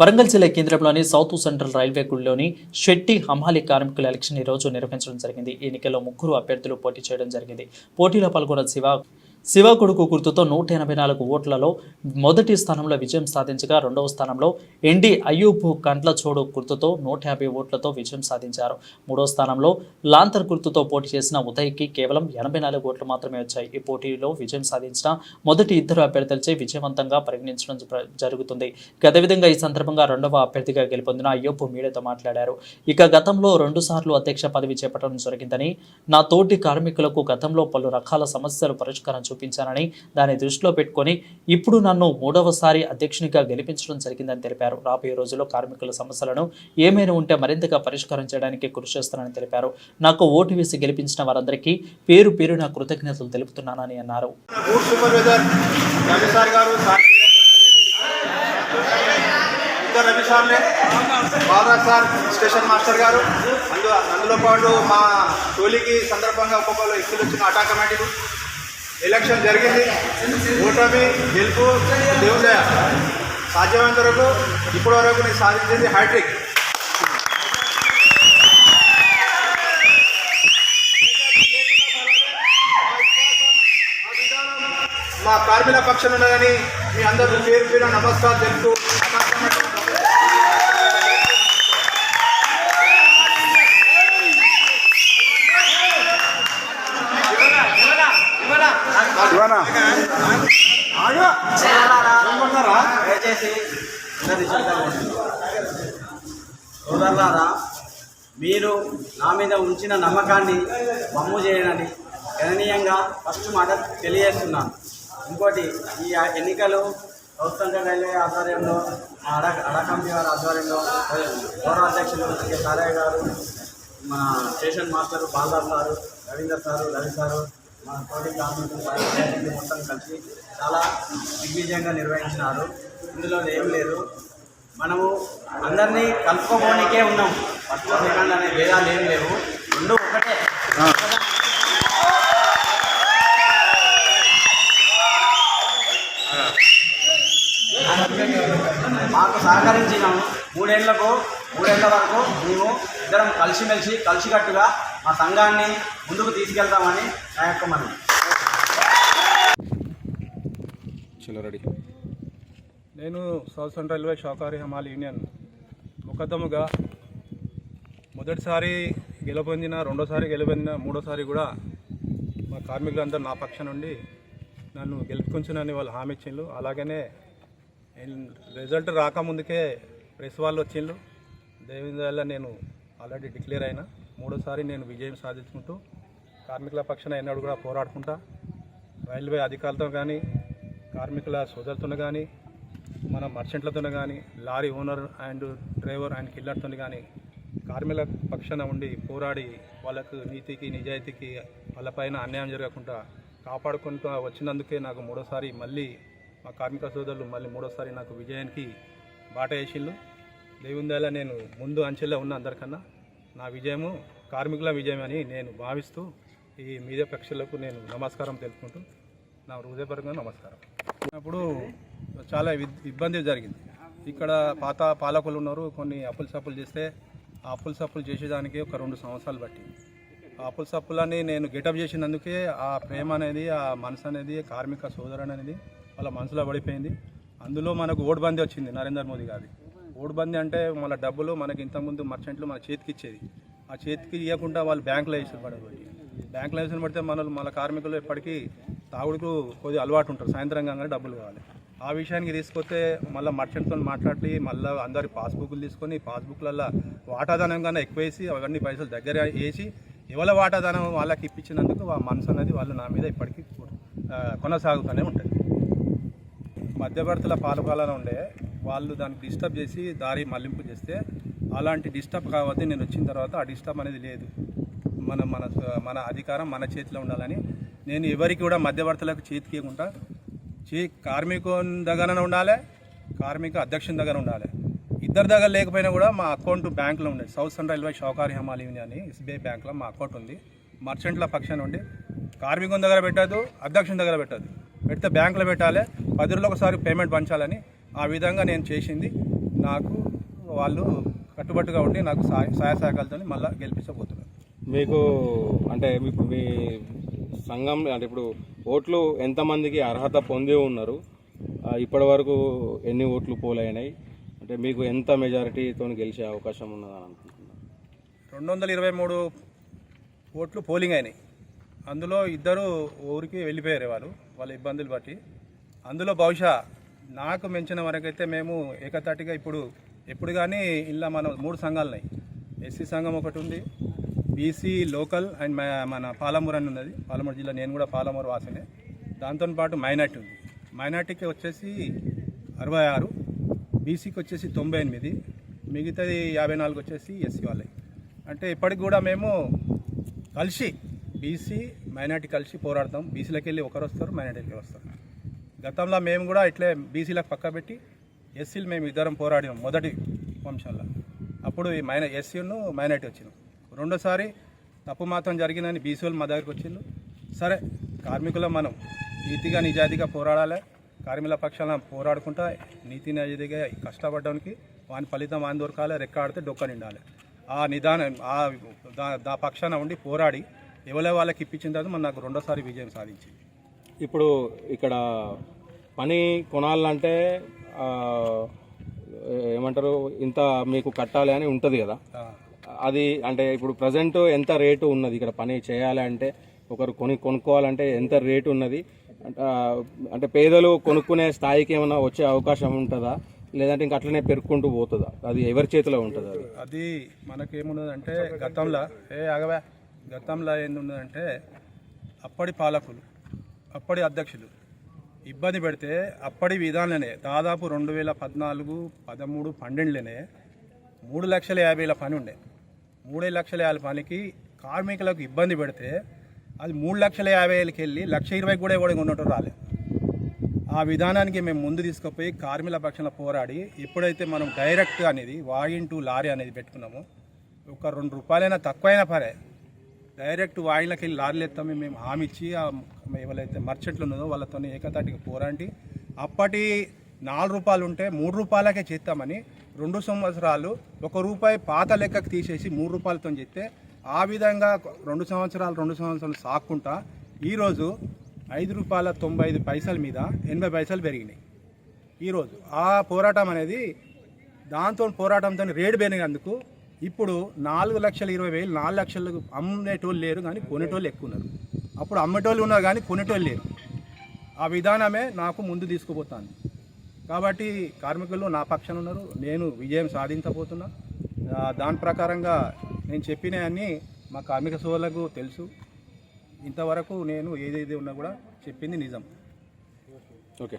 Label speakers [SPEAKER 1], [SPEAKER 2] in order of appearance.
[SPEAKER 1] వరంగల్ జిల్లా కేంద్రంలోని south central railway గుడిలోని షెట్టి హమాలి కార్మికుల ఎలక్షన్ ఈ రోజు నిర్వహించడం జరిగింది. ఈ ఎన్నికల్లో ముగ్గురు అభ్యర్థులు పోటీ చేయడం జరిగింది. పోటీలో పాల్గొన్న శివ శివ కొడుకు గుర్తుతో నూట ఎనభై నాలుగు ఓట్లలో మొదటి స్థానంలో విజయం సాధించగా రెండవ స్థానంలో ఎన్డీ అయ్యూబ్ కంట్ల చోడు గుర్తుతో నూట యాభై ఓట్లతో విజయం సాధించారు. మూడో స్థానంలో లాంతర్ గుర్తుతో పోటీ చేసిన ఉదయ్కి కేవలం ఎనభై నాలుగు ఓట్లు మాత్రమే వచ్చాయి. ఈ పోటీలో విజయం సాధించిన మొదటి ఇద్దరు అభ్యర్థులచే విజయవంతంగా పరిగణించడం జ- జరుగుతుంది. ఇక అదేవిధంగా ఈ సందర్భంగా రెండవ అభ్యర్థిగా గెలుపొందిన అయ్యూబ్ మీడియాతో మాట్లాడారు. ఇక గతంలో రెండు సార్లు అధ్యక్ష పదవి చేపట్టడం జరిగిందని నా తోటి కార్మికులకు గతంలో పలు రకాల సమస్యలు పరిష్కారం చూపించానని దాన్ని దృష్టిలో పెట్టుకొని ఇప్పుడు నన్ను మూడవసారి అధ్యక్షునిగా గెలిపించడం జరిగిందని తెలిపారు. రాబోయే రోజుల్లో కార్మికుల సమస్యలను ఏమైనా ఉంటే మరింతగా పరిష్కారం చేయడానికి కృషి చేస్తానని తెలిపారు. నాకు ఓటు వేసి గెలిపించిన వారందరికీ పేరు పేరు నా కృతజ్ఞతలు తెలుపుతున్నానని అన్నారు.
[SPEAKER 2] Ravi sir sir station master garu అందు అందులో పాటు మా టోలీకి సందర్భంగా ఒక్కొక్కరు వ్యక్తులు వచ్చిన అటా కమిటీలు. ఎలక్షన్ జరిగింది. ఓటమి గెలుపు దేవుదయ సాధ్యమైనంత వరకు ఇప్పటి వరకు నేను సాధించింది హ్యాట్రిక్. మా కార్మిక పక్షం ఉన్నదని మీ అందరూ పేరు పేరు నమస్కారం తెలుపుతూ
[SPEAKER 3] సోదరులారా మీరు నా మీద ఉంచిన నమ్మకాన్ని మమ్ము చేయనని గణనీయంగా ఫస్ట్ మాట తెలియజేస్తున్నాను. ఇంకోటి ఈ ఎన్నికలు ప్రభుత్వం రైల్వే ఆధ్వర్యంలో మా అడ అడకంపి గారి ఆధ్వర్యంలో గౌరవ అధ్యక్షులు సారయ్య గారు మన station master Balraj sir Ravinder sir Ravi sir మన తోటి కార్మికులు మొత్తం కలిసి చాలా దిగ్విజయంగా నిర్వహించినారు. ఇందులో ఏం లేదు. మనము అందరినీ కలుపుకోవడానికే ఉన్నాం. ఫస్ట్ సెకండ్ అనే భేదాలు ఏం లేవు. రెండు ఒకటే. మాకు సహకరించిన. మూడేళ్ళకు మూడేళ్ళ వరకు మేము ఇద్దరం కలిసిమెలిసి కలిసికట్టుగా మా సంఘాన్ని ముందుకు తీసుకెళ్తామని నా యొక్క మనం
[SPEAKER 4] నేను సౌత్ రైల్వే షాకారి హమాల్ యూనియన్ ముఖద్దముగా మొదటిసారి గెలుపొందిన రెండోసారి గెలుపొందిన మూడోసారి కూడా మా కార్మికులందరూ నా పక్షం నుండి నన్ను గెలుపుకొంచునని వాళ్ళు హామీ ఇచ్చిండ్రు. అలాగనే రిజల్ట్ రాకముందుకే ప్రెస్ వాళ్ళు వచ్చిండ్రు. దేవేంద్రల్లా నేను ఆల్రెడీ డిక్లేర్ అయినా మూడోసారి నేను విజయం సాధించుకుంటూ కార్మికుల పక్షాన ఎన్నడూ కూడా పోరాడుకుంటా. రైల్వే అధికారులతో కానీ కార్మికుల సోదరులతో కానీ మన మర్చెంట్లతో కానీ lorry owner and driver and కిల్లర్తో కానీ కార్మికుల పక్షాన ఉండి పోరాడి వాళ్ళకు నీతికి నిజాయితీకి వాళ్ళపైన అన్యాయం జరగకుండా కాపాడుకుంటూ వచ్చినందుకే నాకు మూడోసారి మళ్ళీ మా కార్మిక సోదరులు మళ్ళీ మూడోసారి నాకు విజయానికి బాట వేసిండ్రు. దేవుందేలా నేను ముందు అంచెల్లో ఉన్న అందరికన్నా నా విజయము కార్మికుల విజయం అని నేను భావిస్తూ ఈ మీడియా పక్షులకు నేను నమస్కారం తెలుపుకుంటూ నా హృదయపరంగా నమస్కారం. అప్పుడు చాలా ఇబ్బంది జరిగింది. ఇక్కడ పాత పాలకులు ఉన్నారు కొన్ని అప్పులు సప్పులు చేస్తే ఆ అప్పులు సప్పులు చేసేదానికి ఒక రెండు సంవత్సరాలు పట్టింది. ఆ అప్పుల సప్పులని నేను గెటప్ చేసినందుకే ఆ ప్రేమ అనేది ఆ మనసు అనేది కార్మిక సోదరుడు అనేది వాళ్ళ మనసులో పడిపోయింది. అందులో మనకు ఓటుబందీ వచ్చింది నరేంద్ర మోదీ గారి. ఓటుబందీ అంటే మన డబ్బులు మనకి ఇంతకుముందు మర్చెంట్లు మన చేతికి ఇచ్చేది. ఆ చేతికి ఇవ్వకుండా వాళ్ళు బ్యాంకులో వేసి పడబోయి బ్యాంకులో వేసిన పడితే మనల్ని మన కార్మికులు ఎప్పటికీ తాగుడుకు కొద్దిగా అలవాటు ఉంటారు. సాయంత్రం కాగానే డబ్బులు కావాలి. ఆ విషయానికి తీసుకొస్తే మళ్ళీ మర్చెంట్తో మాట్లాడి మళ్ళీ అందరి పాస్బుక్లు తీసుకొని పాస్బుక్లలో వాటాదానం కన్నా ఎక్కువ వేసి అవన్నీ పైసలు దగ్గర వేసి ఎవరి వాటాదానం వాళ్ళకి ఇప్పించినందుకు ఆ మనసు అనేది వాళ్ళు నా మీద ఇప్పటికీ కొనసాగుతూనే ఉంటుంది. మధ్యవర్తుల పాలపాలన ఉండే వాళ్ళు దాన్ని డిస్టర్బ్ చేసి దారి మళ్ళింపు చేస్తే అలాంటి డిస్టర్బ్ కాబట్టి నేను వచ్చిన తర్వాత ఆ డిస్టర్బ్ అనేది లేదు. మన మన మన అధికారం మన చేతిలో ఉండాలని నేను ఎవరికి కూడా మధ్యవర్తులకు చేతికి చే కార్మికుని దగ్గర ఉండాలి కార్మిక అధ్యక్షుని దగ్గర ఉండాలి. ఇద్దరి దగ్గర లేకపోయినా కూడా మా అకౌంట్ బ్యాంకులో ఉండే సౌత్ సెంట్రల్ రైల్వే షౌకారి హమాలి అని ఎస్బీఐ బ్యాంక్లో మా అకౌంట్ ఉంది. మర్చెంట్ల పక్షాన ఉండి కార్మికుని దగ్గర పెట్టద్దు అధ్యక్షుని దగ్గర పెట్టద్దు. పెడితే బ్యాంకులో పెట్టాలి పది రోజులు ఒకసారి పేమెంట్ పంచాలని ఆ విధంగా నేను చేసింది. నాకు వాళ్ళు కట్టుబట్టుగా ఉండి నాకు సహాయ సహాయ సహకారాలతో మళ్ళీ గెలిపించబోతున్నారు.
[SPEAKER 5] మీకు అంటే మీకు మీ సంఘం అంటే ఇప్పుడు ఓట్లు ఎంతమందికి అర్హత పొంది ఉన్నారు? ఇప్పటి వరకు ఎన్ని ఓట్లు పోలైనాయి? అంటే మీకు ఎంత మెజారిటీతో గెలిచే అవకాశం ఉన్నదని అనుకుంటున్నాను
[SPEAKER 4] రెండు వందల ఇరవై మూడు ఓట్లు పోలింగ్ అయినాయి. అందులో ఇద్దరు ఊరికి వెళ్ళిపోయారు వాళ్ళు వాళ్ళ ఇబ్బందులు బట్టి. అందులో బహుశా నాకు మించిన వరకైతే మేము ఏకతాటిగా ఇప్పుడు ఎప్పుడు కానీ ఇలా మన మూడు సంఘాలున్నాయి. ఎస్సీ సంఘం ఒకటి ఉంది బీసీ లోకల్ అండ్ మన పాలమూరు అని ఉన్నది. పాలమూరు జిల్లా నేను కూడా పాలమూరు వాసినే. దాంతో పాటు మైనార్టీ ఉంది. మైనార్టీకి వచ్చేసి అరవై ఆరు బీసీకి వచ్చేసి తొంభై ఎనిమిది మిగతాది యాభై నాలుగు వచ్చేసి ఎస్సీ వాళ్ళకి అంటే ఇప్పటికి కూడా మేము కలిసి బీసీ మైనార్టీ కలిసి పోరాడతాం. బీసీలకు వెళ్ళి ఒకరు వస్తారు మైనార్టీకి వస్తారు. గతంలో మేము కూడా ఇట్లే బీసీలకు పక్క పెట్టి ఎస్సీలు మేము ఇద్దరం పోరాడినాం మొదటి వంశంలో అప్పుడు ఈ మైనా ఎస్సీను మైనార్టీ వచ్చినాం. రెండోసారి తప్పు మాత్రం జరిగిందని బీసీ వాళ్ళు మా దగ్గరికి వచ్చిండు సరే కార్మికుల మనం నీతిగా నిజాయితీగా పోరాడాలి. కార్మికుల పక్షాన పోరాడుకుంటా నీతి నిజాయితీగా కష్టపడడానికి వాని ఫలితం వాని దొరకాలి రెక్కాడితే డొక్క నిండాలి. ఆ నిదానం ఆ దా పక్షాన ఉండి పోరాడి ఎవరి వాళ్ళకి ఇప్పించిన తర్వాత మన నాకు రెండోసారి విజయం సాధించింది.
[SPEAKER 5] ఇప్పుడు ఇక్కడ పని కొనాలంటే ఏమంటారు ఇంత మీకు కట్టాలి అని ఉంటుంది కదా. అది అంటే ఇప్పుడు ప్రజెంట్ ఎంత రేటు ఉన్నది? ఇక్కడ పని చేయాలంటే ఒకరు కొని కొనుక్కోవాలంటే ఎంత రేటు ఉన్నది? అంటే, అంటే పేదలు కొనుక్కునే స్థాయికి ఏమైనా వచ్చే అవకాశం ఉంటుందా? లేదంటే ఇంక అట్లనే పెరుక్కుంటూ పోతుందా? అది ఎవరి చేతిలో ఉంటుంది అది?
[SPEAKER 4] అది మనకేమున్నదంటే గతంలో ఏ అగవా గతంలో ఏందున్నదంటే అప్పటి పాలకులు అప్పటి అధ్యక్షులు ఇబ్బంది పెడితే అప్పటి విధానంలోనే దాదాపు రెండు వేల పద్నాలుగు పదమూడు పన్నెండులోనే మూడు లక్షల యాభై వేల పని ఉండే మూడే లక్షల యాభై పనికి కార్మికులకు ఇబ్బంది పెడితే అది మూడు లక్షల యాభై వేలకి వెళ్ళి లక్ష ఇరవై కూడా కూడా ఉన్నట్టు రాలేదు. ఆ విధానానికి మేము ముందు తీసుకుపోయి కార్మికుల పక్షంలో పోరాడి ఎప్పుడైతే మనం డైరెక్ట్ అనేది వాయిన్ టు లారీ అనేది పెట్టుకున్నామో ఒక రెండు రూపాయలైనా తక్కువైనా పరే డైరెక్ట్ వాయిన్లకి వెళ్ళి లారీలు ఎత్తాం మేము హామీ ఇచ్చి ఆ ఎవరైతే మర్చెంట్లు ఉన్నదో వాళ్ళతో ఏకతాటికి పోరాడి అప్పటి నాలుగు రూపాయలు ఉంటే మూడు రూపాయలకే చేస్తామని రెండు సంవత్సరాలు ఒక రూపాయి పాత లెక్కకు తీసేసి మూడు రూపాయలతో చెప్తే ఆ విధంగా రెండు సంవత్సరాలు రెండు సంవత్సరాలు సాక్కుంటా ఈరోజు ఐదు రూపాయల తొంభై ఐదు పైసల మీద ఎనభై పైసలు పెరిగినాయి. ఈరోజు ఆ పోరాటం అనేది దాంతో పోరాటంతో రేటు పెరిగినందుకు ఇప్పుడు నాలుగు లక్షల ఇరవై వేలు నాలుగు లక్షలకు అమ్మేటోళ్ళు లేరు కానీ కొనేటోళ్ళు ఎక్కువ ఉన్నారు. అప్పుడు అమ్మేటోళ్ళు ఉన్నారు కానీ కొనేటోళ్ళు లేరు. ఆ విధానమే నాకు ముందు తీసుకుపోతాను కాబట్టి కార్మికులు నా పక్షాన ఉన్నారు. నేను విజయం సాధించబోతున్నా. దాని ప్రకారంగా నేను చెప్పినవన్నీ మా కార్మిక సోదరులకు తెలుసు. ఇంతవరకు నేను ఏదేది ఉన్నా కూడా చెప్పింది నిజం.